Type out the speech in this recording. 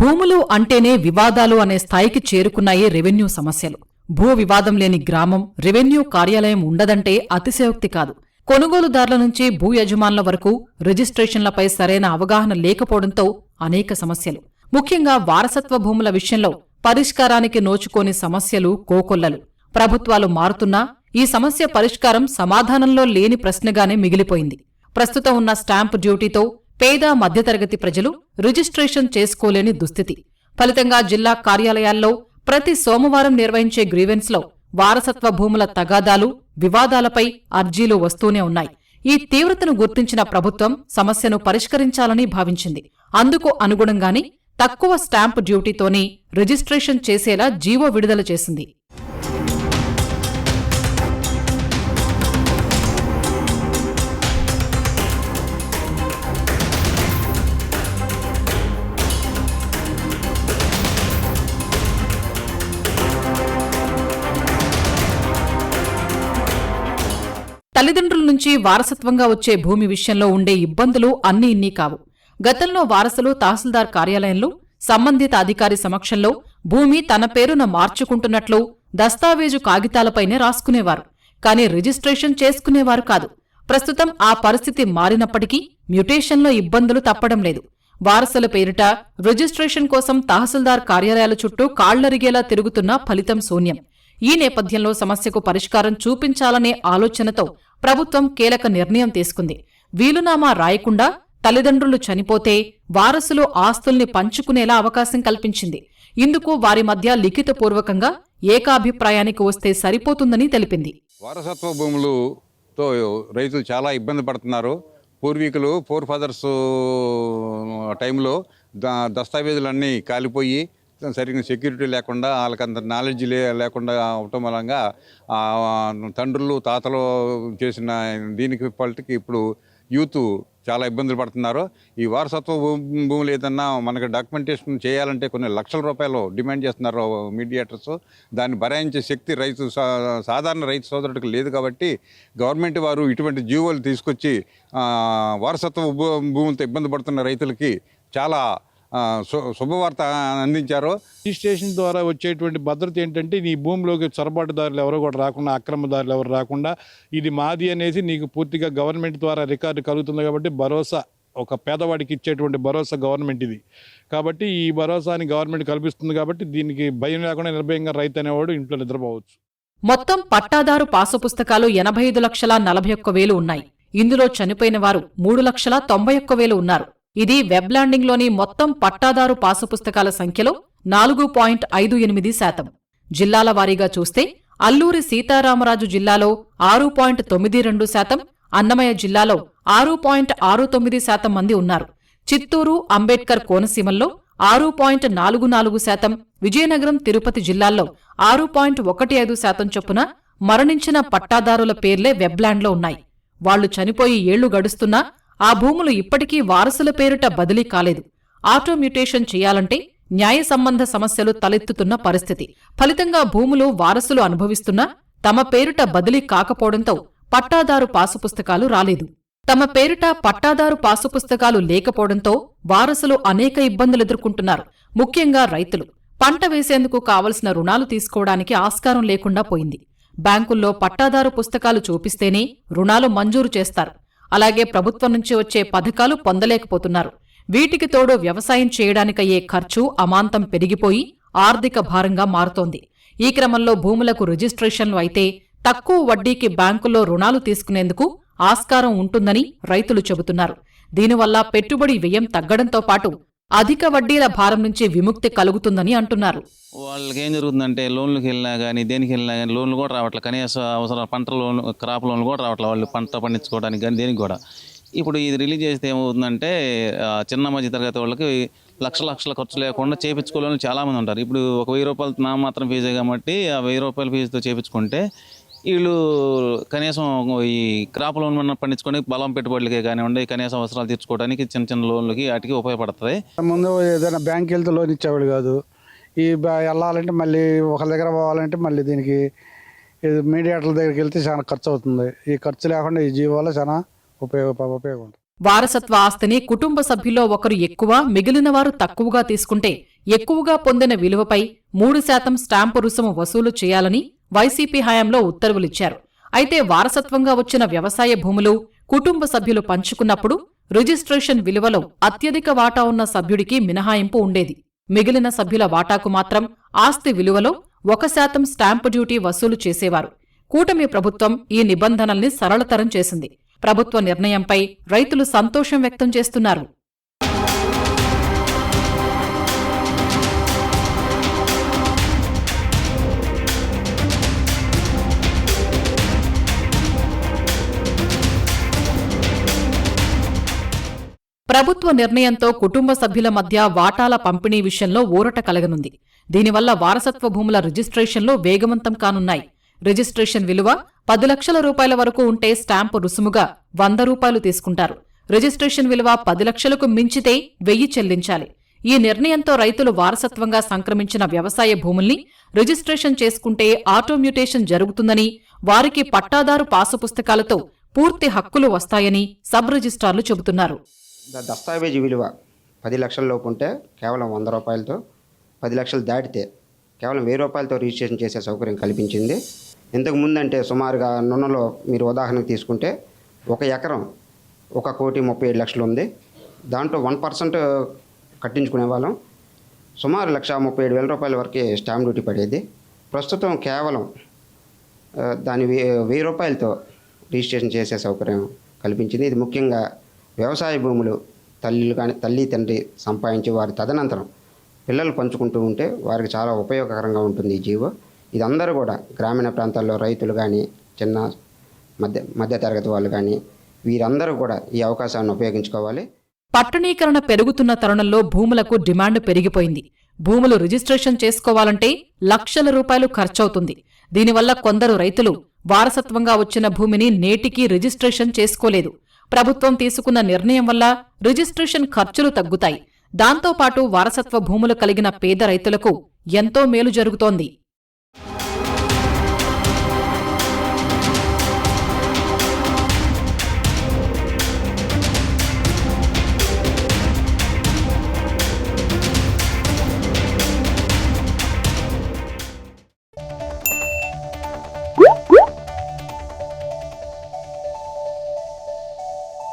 భూములు అంటేనే వివాదాలు అనే స్థాయికి చేరుకున్నాయి రెవెన్యూ సమస్యలు. భూ వివాదం లేని గ్రామం రెవెన్యూ కార్యాలయం ఉండదంటే అతిశయోక్తి కాదు. కొనుగోలుదారుల నుంచి భూ యజమానుల వరకు రిజిస్ట్రేషన్లపై సరైన అవగాహన లేకపోవడంతో అనేక సమస్యలు. ముఖ్యంగా వారసత్వ భూముల విషయంలో పరిష్కారానికి నోచుకోని సమస్యలు కోకొల్లలు. ప్రభుత్వాలు మారుతున్నా ఈ సమస్య పరిష్కారం సమాధానంలో లేని ప్రశ్నగానే మిగిలిపోయింది. ప్రస్తుతం ఉన్న స్టాంపు డ్యూటీతో పేద మధ్యతరగతి ప్రజలు రిజిస్ట్రేషన్ చేసుకోలేని దుస్థితి. ఫలితంగా జిల్లా కార్యాలయాల్లో ప్రతి సోమవారం నిర్వహించే గ్రీవెన్స్లో వారసత్వ భూముల తగాదాలు వివాదాలపై అర్జీలు వస్తూనే ఉన్నాయి. ఈ తీవ్రతను గుర్తించిన ప్రభుత్వం సమస్యను పరిష్కరించాలని భావించింది. అందుకు అనుగుణంగానే తక్కువ స్టాంపు డ్యూటీతోనే రిజిస్ట్రేషన్ చేసేలా జీవో విడుదల చేసింది. తల్లిదండ్రుల నుంచి వారసత్వంగా వచ్చే భూమి విషయంలో ఉండే ఇబ్బందులు అన్నీ ఇన్ని కావు. గతంలో వారసులు తహసీల్దార్ కార్యాలయంలో సంబంధిత అధికారి సమక్షంలో భూమి తన పేరున మార్చుకుంటున్నట్లు దస్తావేజు కాగితాలపైనే రాసుకునేవారు. కానీ రిజిస్ట్రేషన్ చేసుకునేవారు కాదు. ప్రస్తుతం ఆ పరిస్థితి మారినప్పటికీ మ్యుటేషన్లో ఇబ్బందులు తప్పడం లేదు. వారసుల పేరిట రిజిస్ట్రేషన్ కోసం తహసీల్దార్ కార్యాలయాల చుట్టూ కాళ్ళరిగేలా తిరుగుతున్న ఫలితం శూన్యం. ఈ నేపథ్యంలో సమస్యకు పరిష్కారం చూపించాలనే ఆలోచనతో ప్రభుత్వం కీలక నిర్ణయం తీసుకుంది. వీలునామా రాయకుండా తల్లిదండ్రులు చనిపోతే వారసులు ఆస్తుల్ని పంచుకునేలా అవకాశం కల్పించింది. ఇందుకు వారి మధ్య లిఖితపూర్వకంగా ఏకాభిప్రాయానికి వస్తే సరిపోతుందని తెలిపింది. వారసత్వ భూములతో రైతులు చాలా ఇబ్బంది పడుతున్నారు. పూర్వీకులు ఫోర్ ఫాదర్స్ టైంలో దస్తావేజులన్నీ కాలిపోయి సరిగ్గా సెక్యూరిటీ లేకుండా వాళ్ళకంత నాలెడ్జ్ లే లేకుండా అవటం వలంగా తండ్రులు తాతలు చేసిన దీనికి పల్టికి ఇప్పుడు యూత్ చాలా ఇబ్బందులు పడుతున్నారు. ఈ వారసత్వ భూములు ఏదన్నా మనకి డాక్యుమెంటేషన్ చేయాలంటే కొన్ని లక్షల రూపాయలు డిమాండ్ చేస్తున్నారు మీడియేటర్స్ దాన్ని భరాయించే శక్తి రైతు సా- సాధారణ రైతు సోదరుడికి లేదు కాబట్టి గవర్నమెంట్ వారు ఇటువంటి జీవోలు తీసుకొచ్చి వారసత్వ భూములతో ఇబ్బంది పడుతున్న రైతులకి చాలా శుభవార్త అందించారు. రిజిస్ట్రేషన్ ద్వారా వచ్చేటువంటి భద్రత ఏంటంటే నీ భూమిలోకి చొరబాటుదారులు ఎవరు కూడా రాకుండా అక్రమదారులు ఎవరు రాకుండా ఇది మాది అనేసి నీకు పూర్తిగా గవర్నమెంట్ ద్వారా రికార్డు కలుగుతుంది కాబట్టి భరోసా ఒక పేదవాడికి ఇచ్చేటువంటి భరోసా గవర్నమెంట్ ఇది. కాబట్టి ఈ భరోసాని గవర్నమెంట్ కల్పిస్తుంది కాబట్టి దీనికి భయం లేకుండా నిర్భయంగా రైతు అనేవాడు ఇంట్లో నిద్రపోవచ్చు. మొత్తం పట్టాదారు పాసు పుస్తకాలు ఎనభై ఐదు లక్షల నలభై ఒక్క వేలు ఉన్నాయి. ఇందులో చనిపోయిన వారు మూడు లక్షల తొంభై ఒక్క వేలు ఉన్నారు. ఇది వెబ్లాండింగ్లోని మొత్తం పట్టాదారు పాసు పుస్తకాల సంఖ్యలో నాలుగు పాయింట్ ఐదు ఎనిమిది శాతం. జిల్లాల వారీగా చూస్తే అల్లూరి సీతారామరాజు జిల్లాలో ఆరు పాయింట్ తొమ్మిది రెండు శాతం అన్నమయ్య జిల్లాలో ఆరు పాయింట్ ఆరు తొమ్మిది శాతం మంది ఉన్నారు. చిత్తూరు అంబేద్కర్ కోనసీమల్లో ఆరు పాయింట్ నాలుగు నాలుగు శాతం విజయనగరం తిరుపతి జిల్లాల్లో ఆరు పాయింట్ ఒకటి ఐదు శాతం చొప్పున మరణించిన పట్టాదారుల పేర్లే వెబ్లాండ్లో ఉన్నాయి. వాళ్ళు చనిపోయి ఏళ్ళు గడుస్తున్నా ఆ భూములు ఇప్పటికీ వారసుల పేరిట బదిలీ కాలేదు. ఆటోమ్యూటేషన్ చేయాలంటే న్యాయ సంబంధ సమస్యలు తలెత్తుతున్న పరిస్థితి. ఫలితంగా భూములు వారసులు అనుభవిస్తున్నా తమ పేరిట బదిలీ కాకపోవడంతో పట్టాదారు పాసుపుస్తకాలు రాలేదు. తమ పేరిట పట్టాదారు పాసుపుస్తకాలు లేకపోవడంతో వారసులు అనేక ఇబ్బందులు ఎదుర్కొంటున్నారు. ముఖ్యంగా రైతులు. పంట వేసేందుకు కావలసిన రుణాలు తీసుకోవడానికి ఆస్కారం లేకుండా పోయింది. బ్యాంకుల్లో పట్టాదారు పుస్తకాలు చూపిస్తేనే రుణాలు మంజూరు చేస్తారు. అలాగే ప్రభుత్వం నుంచి వచ్చే పథకాలు పొందలేకపోతున్నారు. వీటికి తోడు వ్యవసాయం చేయడానికయ్యే ఖర్చు అమాంతం పెరిగిపోయి ఆర్థిక భారంగా మారుతోంది. ఈ క్రమంలో భూములకు రిజిస్ట్రేషన్లు అయితే తక్కువ వడ్డీకి బ్యాంకుల్లో రుణాలు తీసుకునేందుకు ఆస్కారం ఉంటుందని రైతులు చెబుతున్నారు. దీనివల్ల పెట్టుబడి వ్యయం తగ్గడంతో పాటు అధిక వడ్డీల భారం నుంచి విముక్తి కలుగుతుందని అంటున్నారు. వాళ్ళకి ఏం జరుగుతుందంటే లోన్లకు వెళ్ళినా కానీ దేనికి వెళ్ళినా కానీ లోన్లు కూడా రావట్లేదు కనీస అవసరం పంట లోన్ క్రాప్ లోన్లు కూడా రావట్లేదు వాళ్ళు పంట పండించుకోవడానికి కానీ దేనికి కూడా. ఇప్పుడు ఇది రిలీజ్ చేస్తే ఏమవుతుందంటే చిన్న మధ్య తరగతి వాళ్ళకి లక్ష లక్షల ఖర్చు లేకుండా చేయించుకోవాలని చాలామంది ఉంటారు. ఇప్పుడు ఒక వెయ్యి రూపాయలు నా మాత్రం ఫీజే కాబట్టి ఆ వెయ్యి రూపాయల ఫీజుతో చేపించుకుంటే వీళ్ళు కనీసం ఈ క్రాప్ లోన్ మనం పండించుకొని బలం పెట్టుబడులకే కానివ్వండి కనీసం అవసరాలు తీర్చుకోవడానికి చిన్న చిన్న లోన్లకి వాటికి ఉపయోగపడుతుంది. ముందు ఏదైనా బ్యాంక్ వెళ్తే లోన్ ఇచ్చేవాడు కాదు. ఈ వెళ్ళాలంటే మళ్ళీ ఒకరి దగ్గర పోవాలంటే మళ్ళీ దీనికి ఇది మీడియేటర్ల దగ్గరికి వెళ్తే చాలా ఖర్చు అవుతుంది. ఈ ఖర్చు లేకుండా ఈ జీవో చాలా ఉపయోగ ఉపయోగం ఉంటుంది. వారసత్వ ఆస్తిని కుటుంబ సభ్యుల్లో ఒకరు ఎక్కువ మిగిలిన వారు తక్కువగా తీసుకుంటే ఎక్కువగా పొందిన విలువపై మూడు శాతం స్టాంపు రుసుము వసూలు చేయాలని వైసీపీ హయాంలో ఉత్తర్వులిచ్చారు. అయితే వారసత్వంగా వచ్చిన వ్యవసాయ భూములు కుటుంబ సభ్యులు పంచుకున్నప్పుడు రిజిస్ట్రేషన్ విలువలో అత్యధిక వాటా ఉన్న సభ్యుడికి మినహాయింపు ఉండేది. మిగిలిన సభ్యుల వాటాకు మాత్రం ఆస్తి విలువలో ఒక శాతం స్టాంపు డ్యూటీ వసూలు చేసేవారు. కూటమి ప్రభుత్వం ఈ నిబంధనల్ని సరళతరం చేసింది. ప్రభుత్వ నిర్ణయంపై రైతులు సంతోషం వ్యక్తం చేస్తున్నారు. ప్రభుత్వ నిర్ణయంతో కుటుంబ సభ్యుల మధ్య వాటాల పంపిణీ విషయంలో ఊరట కలగనుంది. దీనివల్ల వారసత్వ భూముల రిజిస్ట్రేషన్లో వేగవంతం కానున్నాయి. రిజిస్ట్రేషన్ విలువ పది లక్షల రూపాయల వరకు ఉంటే స్టాంపు రుసుముగా వంద రూపాయలు తీసుకుంటారు. రిజిస్ట్రేషన్ విలువ పది లక్షలకు మించితే వెయ్యి చెల్లించాలి. ఈ నిర్ణయంతో రైతులు వారసత్వంగా సంక్రమించిన వ్యవసాయ భూముల్ని రిజిస్ట్రేషన్ చేసుకుంటే ఆటోమ్యూటేషన్ జరుగుతుందని వారికి పట్టాదారు పాసు పుస్తకాలతో పూర్తి హక్కులు వస్తాయని సబ్ రిజిస్ట్రార్లు చెబుతున్నారు. ద- దస్తావేజీ విలువ పది లక్షల లోపు ఉంటే కేవలం వంద రూపాయలతో పది లక్షలు దాటితే కేవలం వెయ్యి రూపాయలతో రిజిస్ట్రేషన్ చేసే సౌకర్యం కల్పించింది. ఇంతకు ముందంటే సుమారుగా నున్నలో మీరు ఉదాహరణకు తీసుకుంటే ఒక ఎకరం ఒక కోటి ముప్పై ఏడు లక్షలు ఉంది. దాంట్లో వన్ పర్సెంట్ కట్టించుకునే వాళ్ళం. సుమారు లక్ష ముప్పై ఏడు వేల రూపాయల వరకే స్టాంప్ డ్యూటీ పడేది. ప్రస్తుతం కేవలం దాని వెయ్యి రూపాయలతో రిజిస్ట్రేషన్ చేసే సౌకర్యం కల్పించింది. ఇది ముఖ్యంగా వ్యవసాయ భూములు తల్లిలు కానీ తల్లి తండ్రి సంపాదించి వారి తదనంతరం పిల్లలు పంచుకుంటూ ఉంటే వారికి చాలా ఉపయోగకరంగా ఉంటుంది ఈ జీవో. ఇది అందరూ కూడా గ్రామీణ ప్రాంతాల్లో రైతులు కానీ చిన్న మధ్య మధ్యతరగతి వాళ్ళు కానీ వీరందరూ కూడా ఈ అవకాశాన్ని ఉపయోగించుకోవాలి. పట్టణీకరణ పెరుగుతున్న తరుణంలో భూములకు డిమాండ్ పెరిగిపోయింది. భూములు రిజిస్ట్రేషన్ చేసుకోవాలంటే లక్షల రూపాయలు ఖర్చవుతుంది. దీనివల్ల కొందరు రైతులు వారసత్వంగా వచ్చిన భూమిని నేటికీ రిజిస్ట్రేషన్ చేసుకోలేదు. ప్రభుత్వం తీసుకున్న నిర్ణయం వల్ల రిజిస్ట్రేషన్ ఖర్చులు తగ్గుతాయి. దాంతోపాటు వారసత్వ భూములు కలిగిన పేద రైతులకు ఎంతో మేలు జరుగుతోంది.